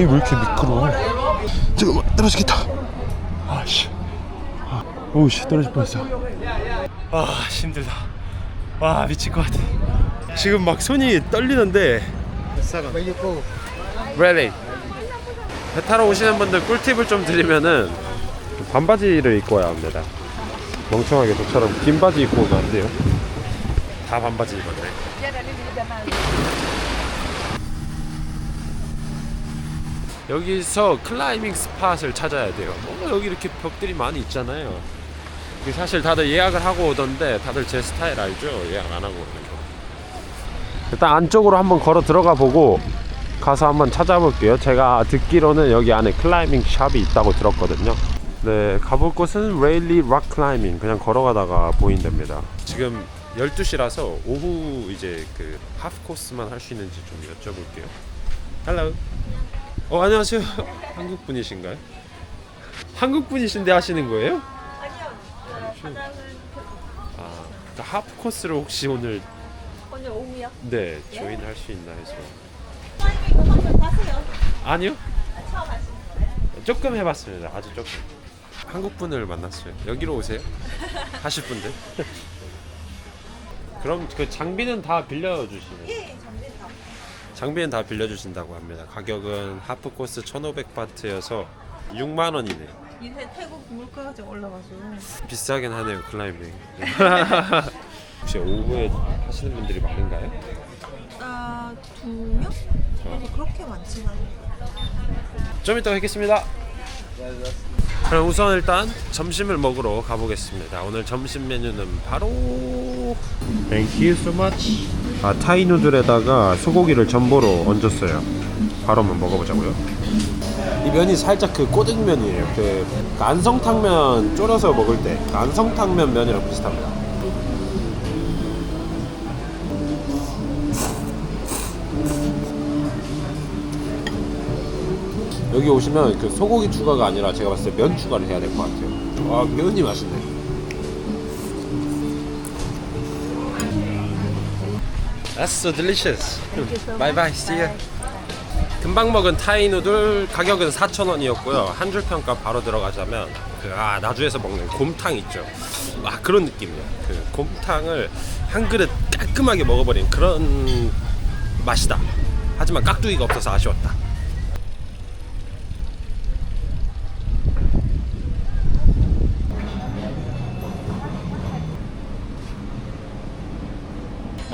발이 왜 이렇게 미끄러워? 잠깐만 떨어지겠다. 아씨. 아, 오우씨 떨어질 뻔했어. 아 힘들다. 와 미칠 것 같아. 지금 막 손이 떨리는데. Really? 배 타러 오시는 분들 꿀팁을 좀 드리면은 반바지를 입고 와야 합니다. 멍청하게 저처럼 긴 바지 입고 오면 안 돼요. 다 반바지 입었네. 여기서 클라이밍 스팟을 찾아야 돼요. 뭐 여기 이렇게 벽들이 많이 있잖아요. 사실 다들 예약을 하고 오던데 다들 제 스타일 알죠? 예약 안 하고 오는 거. 일단 안쪽으로 한번 걸어 들어가 보고 가서 한번 찾아볼게요. 제가 듣기로는 여기 안에 클라이밍 샵이 있다고 들었거든요. 네, 가볼 곳은 레일리 락 클라이밍. 그냥 걸어가다가 보인답니다. 지금 12시라서 오후 이제 그 하프 코스만 할 수 있는지 좀 여쭤볼게요. 헬로. 어, 안녕하세요. 한국 분이신가요? 한국 분이신데 하시는 거예요? 아니요. 아, 그 하프 코스를 혹시 오늘 오늘 오후요? 네, 조인 할 수 있나 해서. 한번 가세요. 아니요. 처음 하시는 거예요? 조금 해봤습니다. 아주 조금. 한국 분을 만났어요. 여기로 오세요. 하실 분들. 그럼 그 장비는 다 빌려 주시네요. 예, 잠깐 다. 장비는 다 빌려주신다고 합니다. 가격은 하프 코스 1,500바트여서 6만 원이네요. 요새 태국 물가가 좀 올라가지고. 비싸긴 하네요 클라이밍. 혹시 오후에 하시는 분들이 많은가요? 아, 두 명? 아니, 그렇게 많지는 않아요. 좀 이따 뵙겠습니다. 그럼 우선 일단 점심을 먹으러 가보겠습니다. 오늘 점심 메뉴는 바로 Thank you so much. 아 타이 누들에다가 소고기를 전보로 얹었어요. 바로 한번 먹어보자고요. 이 면이 살짝 그 꼬들면이에요. 그 안성탕면 졸여서 먹을 때그 안성탕면 면이랑 비슷합니다. 여기 오시면 그 소고기 추가가 아니라 제가 봤을 때 면 추가를 해야 될 것 같아요. 와 면이 맛있네. That's so delicious. Bye bye. See you. 금방 먹은 타이 누들 가격은 4,000원이었고요. 한 줄 평가 바로 들어가자면 그 아 나주에서 먹는 곰탕 있죠. 아 그런 느낌이야. 그 곰탕을 한 그릇 깔끔하게 먹어버린 그런 맛이다. 하지만 깍두기가 없어서 아쉬웠다.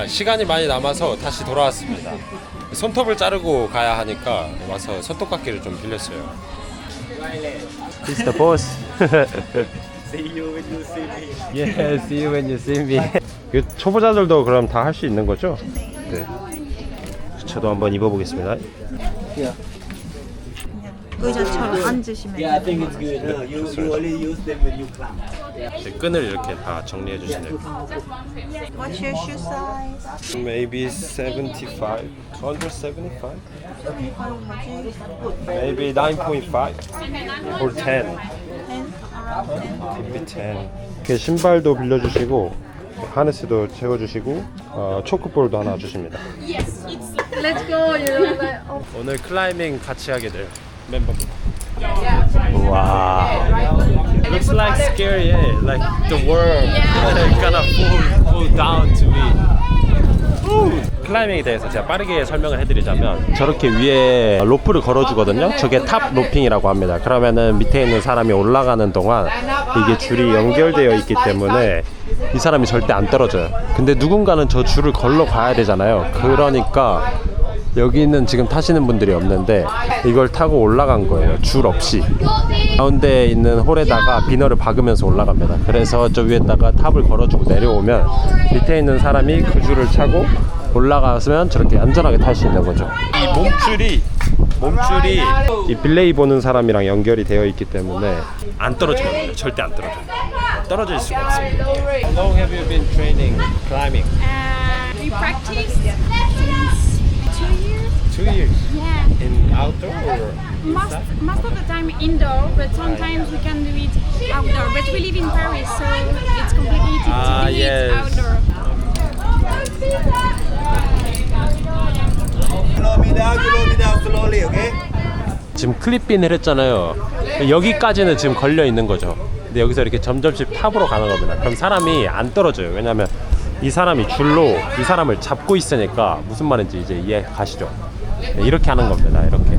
아, 시간이 많이 남아서 다시 돌아왔습니다. 손톱을 자르고 가야 하니까 와서 손톱깎이를 좀 빌렸어요. He's the boss. See you when you see me. yeah, see you when you see me. 그 초보자들도 그럼 다 할 수 있는 거죠? 네. 저도 한번 입어보겠습니다. Yeah. 의자처럼 앉으시면 Yeah, I think it's good. No, you, you only use them when you clap. 네, 끈을 이렇게 다 정리해 주시네요. What's your shoe size? Maybe 75, 275, 이거는 뭐지? maybe 9.5 or 10. 10? around 10? maybe 10. 이렇게 신발도 빌려주시고 하네스도 채워주시고 어, 초크볼도 하나 주십니다. Let's go. You know, like, oh, 오늘 클라이밍 같이 하게 될 멤버입니다. 와. Looks like scary, yeah. Like the world gonna fall, fall down to me. 클라이밍에 대해서 제가 빠르게 설명을 해드리자면 저렇게 위에 로프를 걸어주거든요. 저게 탑 로핑이라고 합니다. 그러면은 밑에 있는 사람이 올라가는 동안 이게 줄이 연결되어 있기 때문에 이 사람이 절대 안 떨어져요. 근데 누군가는 저 줄을 걸러 가야 되잖아요. 그러니까 여기는 지금 타시는 분들이 없는데 이걸 타고 올라간 거예요. 줄 없이. 가운데 있는 홀에다가 비너를 박으면서 올라갑니다. 그래서 저 위에다가 탑을 걸어주고 내려오면 밑에 있는 사람이 그 줄을 차고 올라가면 저렇게 안전하게 탈 수 있는 거죠. 이 몸줄이 몸줄이 이 빌레이 보는 사람이랑 연결이 되어 있기 때문에 안 떨어지거든요. 절대 안 떨어져요. 떨어질 수가 없습니다. How long have you been training climbing? uh, we practiced. Two years. Yeah. In outdoor or Most most of the time indoor, but sometimes we can do it outdoor. But we live in Paris, so it's complicated Ah, to do yes. it outdoor. Slow me down, slow me down slowly, okay? 지금 클립빈을 했잖아요. 여기까지는 지금 걸려 있는 거죠. 근데 여기서 이렇게 점점씩 탑으로 가는 겁니다. 그럼 사람이 안 떨어져요. 왜냐면 이 사람이 줄로 이 사람을 잡고 있으니까 무슨 말인지 이제 이해 가시죠? 네, 이렇게 하는 겁니다. 이렇게.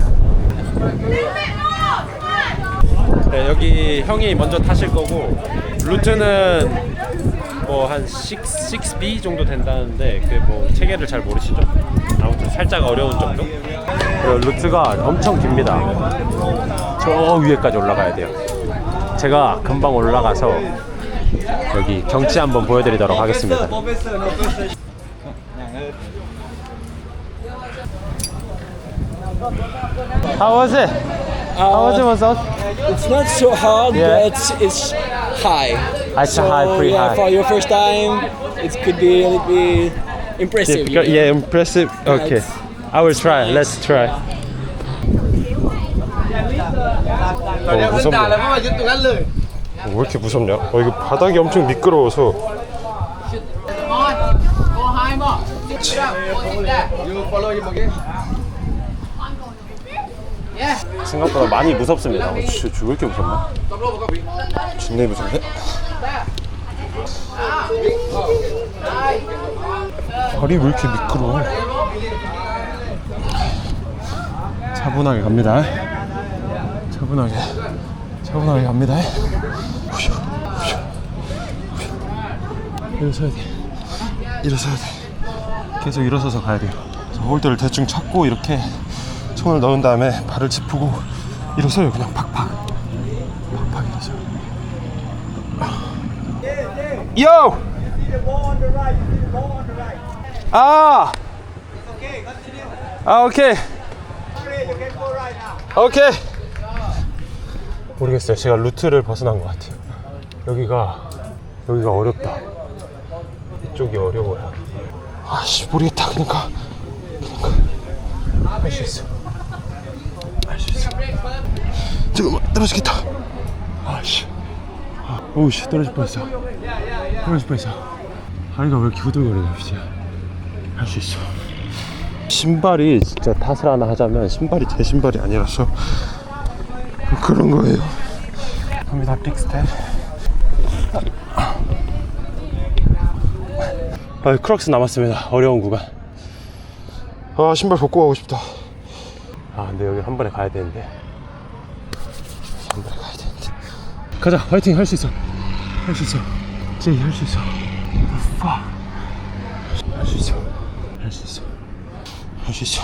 네, 여기 형이 먼저 타실 거고 루트는 뭐 한 6, 6B 정도 된다는데 그 뭐 체계를 잘 모르시죠? 아무튼 살짝 어려운 정도? 그리고 루트가 엄청 깁니다. 저 위에까지 올라가야 돼요. 제가 금방 올라가서 여기 경치 한번 보여드리도록 하겠습니다. How was it? How was it, Masoud? It's not so hard, Yeah. but it's, it's high. It's so, high, pretty yeah, high. for your first time, it could be a little bit impressive. you know? Yeah, impressive. Okay, it's- I will try. Let's try. 어, 무섭네. 어, 왜 이렇게 무섭냐? 어, 이거 바닥이 엄청 미끄러워서. 생각보다 많이 무섭습니다. 어, 진짜 왜 이렇게 무섭나? 존나 무섭네. 발이 왜 이렇게 미끄러워? 차분하게 갑니다. 차분하게, 차분하게 갑니다. 후쇼, 후쇼, 후쇼. 일어서야 돼. 일어서야 돼. 계속 일어서서 가야 돼요. 저 홀드를 대충 찾고 이렇게 손을 넣은 다음에 발을 짚고 일어서요. 그냥 팍팍. 팍팍 일어서요. 요! 아! 아, 오케이. 오케이. 모르겠어요. 제가 루트를 벗어난 것 같아요. 여기가 여기가 어렵다. 이쪽이 어려워요. 아씨 모르겠다. 그러니까 그러니까 할 수 있어. 잠깐만 떨어지겠다. 아씨. 아, 오우씨 떨어질 뻔했어. 떨어질 뻔했어. 다리가 왜 이렇게 후들거리냐 진짜. 할 수 있어. 신발이 진짜 탓을 하나 하자면 신발이 제 신발이 아니라서 그런 거예요. 갑니다 빅스텝. 아, 크록스 남았습니다. 어려운 구간. 아 신발 벗고 가고 싶다. 아 근데 여기 한 번에 가야 되는데. 한 번에 가야 되는데. 가자 화이팅 할 수 있어. 할 수 있어. 제이 할 수 있어. 할 수 있어. 할 수 있어. 할 수 있어.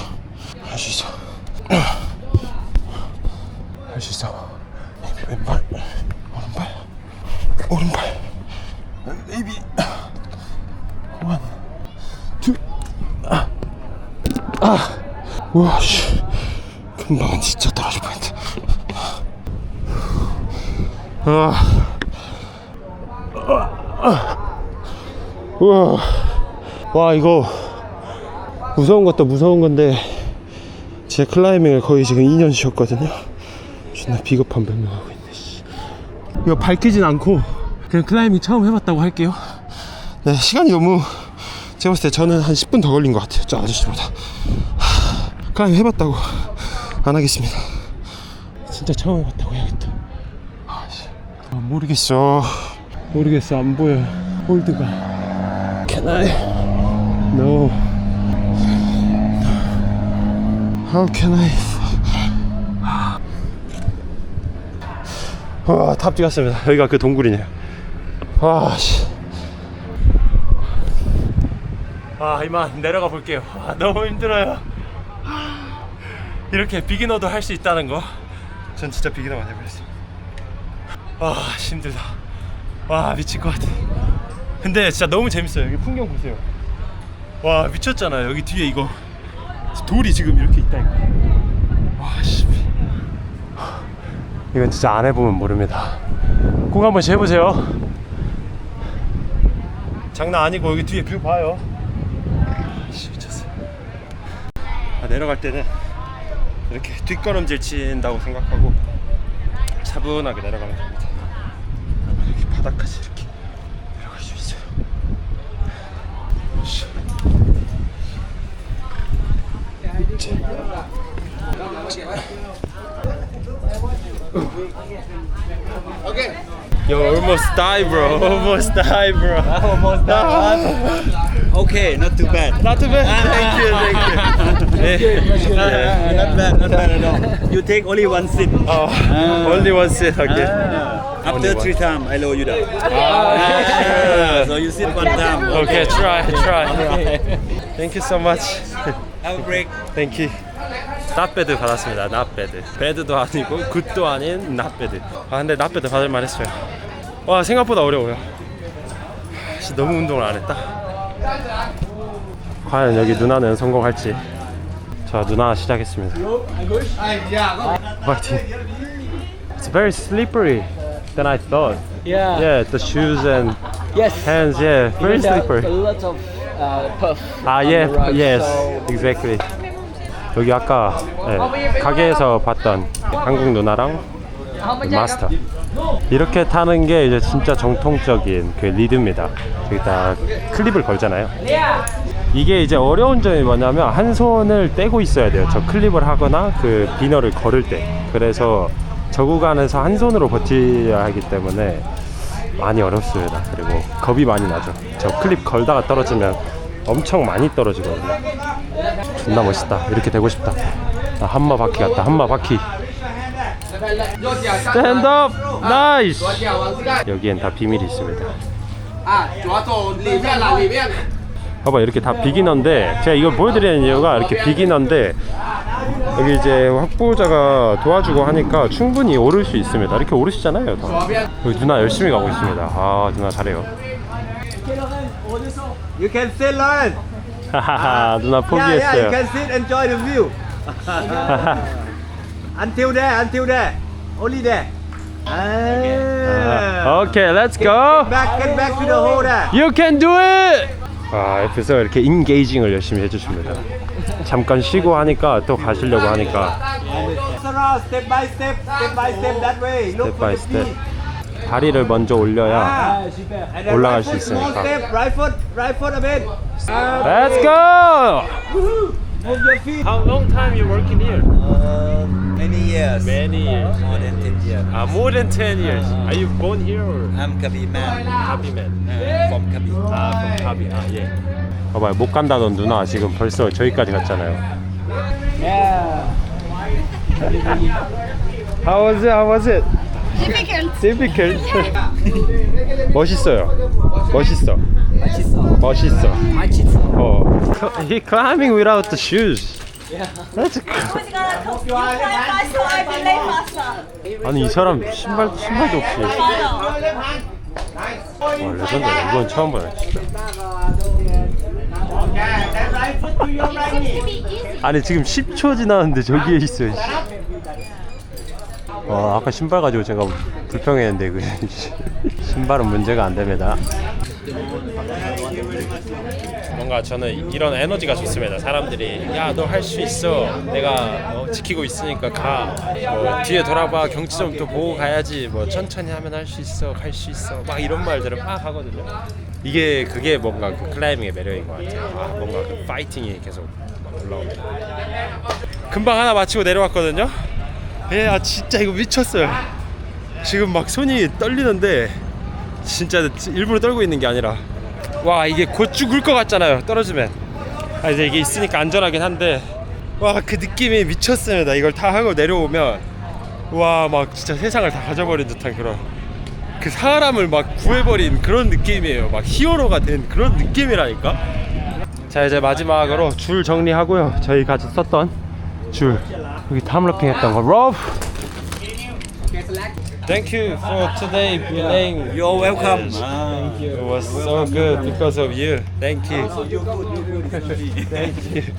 할 수 있어. 할 수 있어. 에이비 왼발, 오른발, 오른발. 에이비. 원, 투. 아, 아. 와 씨. 금방 진짜 떨어질 뻔했다. 아. 우와. 와 이거 무서운 것도 무서운 건데 제 클라이밍을 거의 지금 2년 쉬었거든요 존나 비겁한 변명하고 있네 씨. 이거 밝히진 않고 그냥 클라이밍 처음 해봤다고 할게요 네 시간이 너무 제가 봤을 때 저는 한 10분 더 걸린 것 같아요 저 아저씨보다 하, 클라이밍 해봤다고 안 하겠습니다 진짜 처음 해봤다고 해야겠다 아, 씨. 아, 모르겠어 모르겠어 안 보여 홀드가 Can I? No. How can I? 와, 탑 뛰었습니다. 여기가 그 동굴이네요. 와, 씨. 아, 이만 내려가 볼게요. 아, 너무 힘들어요. 이렇게 비기너도 할 수 있다는 거. 전 진짜 비기너가 돼버렸어요. 아, 힘들다. 와, 미칠 것 같아. 근데 진짜 너무 재밌어요. 여기 풍경 보세요. 와 미쳤잖아요. 여기 뒤에 이거 돌이 지금 이렇게 있다니까. 와 씨. 이건 진짜 안 해보면 모릅니다. 꼭 한번 해보세요. 장난 아니고 여기 뒤에 뷰 봐요. 씨 미쳤어요. 아, 내려갈 때는 이렇게 뒷걸음질 친다고 생각하고 차분하게 내려가면 됩니다. 이렇게 바닥까지 이렇게 내려갈 수 있어요. 오케이. Yo, almost die, bro. Almost die, bro. Almost die. okay, not too bad. Not too bad. thank you, thank you. Uh, not bad, not bad at all. You take only one sip. Oh, only one sit, okay. Ah. After Only one. three times, I lower you down. Ah. so you sit one time. Okay, try, try. Thank you so much. Have a break. Thank you. 낫베드 받았습니다. 낫베드. 베드도 아니고 굿도 아닌 낫베드. 아 근데 낫베드 받을 만했어요. 와 생각보다 어려워요. 씨, 너무 운동을 안 했다. 과연 여기 누나는 성공할지. 자 누나 시작했습니다. 파이팅. It's very slippery than I thought. Yeah. Yeah, the shoes and Yes. hands, yeah, very There are slippery. A lot of uh, puff. 아, on 예, the rug, yes, so- exactly. 여기 아까 예, 가게에서 봤던 한국 누나랑 그 마스터. 이렇게 타는 게 이제 진짜 정통적인 그 리드입니다. 여기다 클립을 걸잖아요. 이게 이제 어려운 점이 뭐냐면 한 손을 떼고 있어야 돼요. 저 클립을 하거나 그 비너를 걸을 때. 그래서 저 구간에서 한 손으로 버텨야 하기 때문에 많이 어렵습니다. 그리고 겁이 많이 나죠. 저 클립 걸다가 떨어지면 엄청 많이 떨어지거든요. 존나 멋있다. 이렇게 되고 싶다. 나 한마 바퀴 같다. 한마 바퀴. 스탠드업 나이스. 여기엔 다 비밀이 있습니다. 봐봐 이렇게 다 비기너인데 제가 이걸 보여드리는 이유가 이렇게 비기너인데 여기 이제 확보자가 도와주고 하니까 충분히 오를 수 있습니다. 이렇게 오르시잖아요. 다. 여기 누나 열심히 가고 있습니다. 아 누나 잘해요. You can sit, Lauren. 하하하 누나 Yeah, yeah, you 포기했어요. can sit, enjoy the view. until there, until there. Only there. Ah. 오케이, let's go. Back, get back to the hole there. You can do it! 아, 옆에서 이렇게 인게이징을 열심히 해주십니다. 잠깐 쉬고 하니까 또 가시려고 하니까 step by step, step by step that way. Look 스텝 for 바이 the 스텝 feet. 다리를 먼저 올려야 Ah. And then 올라갈 right 수 foot, small 있으니까. step, right foot, right foot a bit. Ah, Let's go! Move your feet. How long time you working here? Uh, many years. Many years. More than 10 years. Ah, more than 10 years. Are you born here or I'm Kabi man. Kabi man? Uh, from Kabi. 아, from Kabi. 아, 예. 봐봐요, 못 간다던 누나 지금 벌써 저기까지 갔잖아요. Yeah. How was it? How was it? Difficult. Difficult. 멋있어요. 멋있어. 맛있어. 멋있어. 맛있어. 어. He climbing without the shoes. That's. 아니 이 사람 신발 신발도 없이. 와 레전드. 이건 처음 보네 진짜. 아니 지금 10초 지났는데 저기에 있어요. 씨. 와 아까 신발 가지고 제가 불평했는데 그 신발은 문제가 안 됩니다. 뭔가 저는 이런 에너지가 좋습니다. 사람들이 야 너 할 수 있어. 내가 어, 지키고 있으니까 가. 뭐 뒤에 돌아봐 경치 좀 또 보고 가야지. 뭐 천천히 하면 할 수 있어. 갈 수 있어. 막 이런 말들을 막 하거든요. 이게 그게 뭔가 그 클라이밍의 매력인 것 같아요. 아 뭔가 그 파이팅이 계속 막 올라옵니다. 금방 하나 마치고 내려왔거든요. 예, 아 진짜 이거 미쳤어요. 지금 막 손이 떨리는데 진짜 일부러 떨고 있는 게 아니라. 와 이게 곧 죽을 것 같잖아요 떨어지면. 아 이제 이게 있으니까 안전하긴 한데. 와 그 느낌이 미쳤습니다. 이걸 다 하고 내려오면. 와 막 진짜 세상을 다 가져버린 듯한 그런. 그 사람을 막 구해버린 그런 느낌이에요. 막 히어로가 된 그런 느낌이라니까? 자 이제 마지막으로 줄 정리하고요. 저희 같이 썼던 줄. 여기 탐러핑 했던 거. 로프 Thank you for today playing You're welcome. It was so good because of you. Thank you.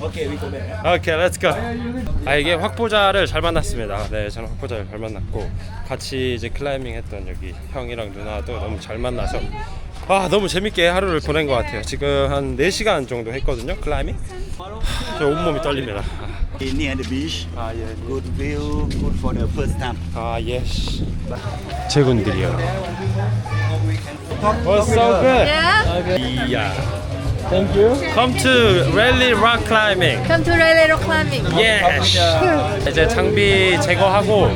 Okay, we go back. Okay, let's go. 아 이게 확보자를 잘 만났습니다. 네, 저는 확보자를 잘 만났고 같이 이제 클라이밍 했던 여기 형이랑 누나도 너무 잘 만나서 아 너무 재밌게 하루를 보낸 것 같아요. 지금 한 4시간 정도 했거든요, 클라이밍. 하, 저 온몸이 떨립니다. Near the beach. 아 예, Good view, good for the first time. 아 예스. 제군들이요. Was so good. Yeah. 이야. Thank you. Come to Rally Rock Climbing. Come to Rally Rock Climbing. 예스. 이제 장비 제거하고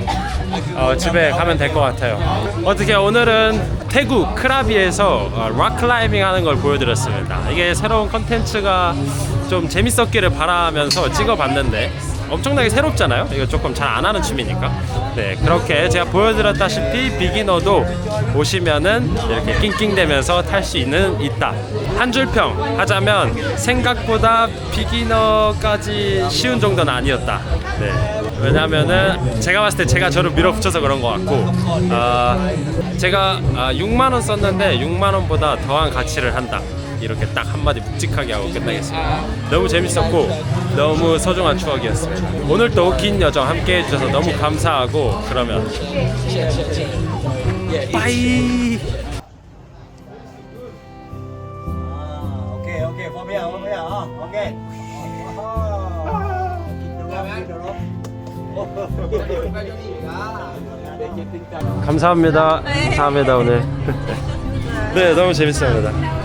어, 집에 가면 될 것 같아요. 어떻게 오늘은 태국 크라비에서 어, 락 클라이밍 하는 걸 보여드렸습니다. 이게 새로운 컨텐츠가 좀 재밌었기를 바라면서 찍어봤는데 엄청나게 새롭잖아요. 이거 조금 잘 안 하는 춤이니까. 네, 그렇게 제가 보여드렸다시피 비기너도 오시면은 이렇게 낑낑대면서 탈 수 있는 있다. 한 줄평 하자면 생각보다 비기너까지 쉬운 정도는 아니었다. 네. 왜냐면은 제가 봤을 때 제가 저를 밀어붙여서 그런 것 같고 아, 제가 아, 6만 원 썼는데 6만 원보다 더한 가치를 한다. 이렇게 딱 한마디 묵직하게 하고 끝나겠습니다. 너무 재밌었고 너무 소중한 추억이었습니다. 오늘도 긴 여정 함께 해주셔서 너무 감사하고 그러면 빠이. Ah, Okay. 감사합니다. 감사합니다 오늘. 네 너무 재밌습니다.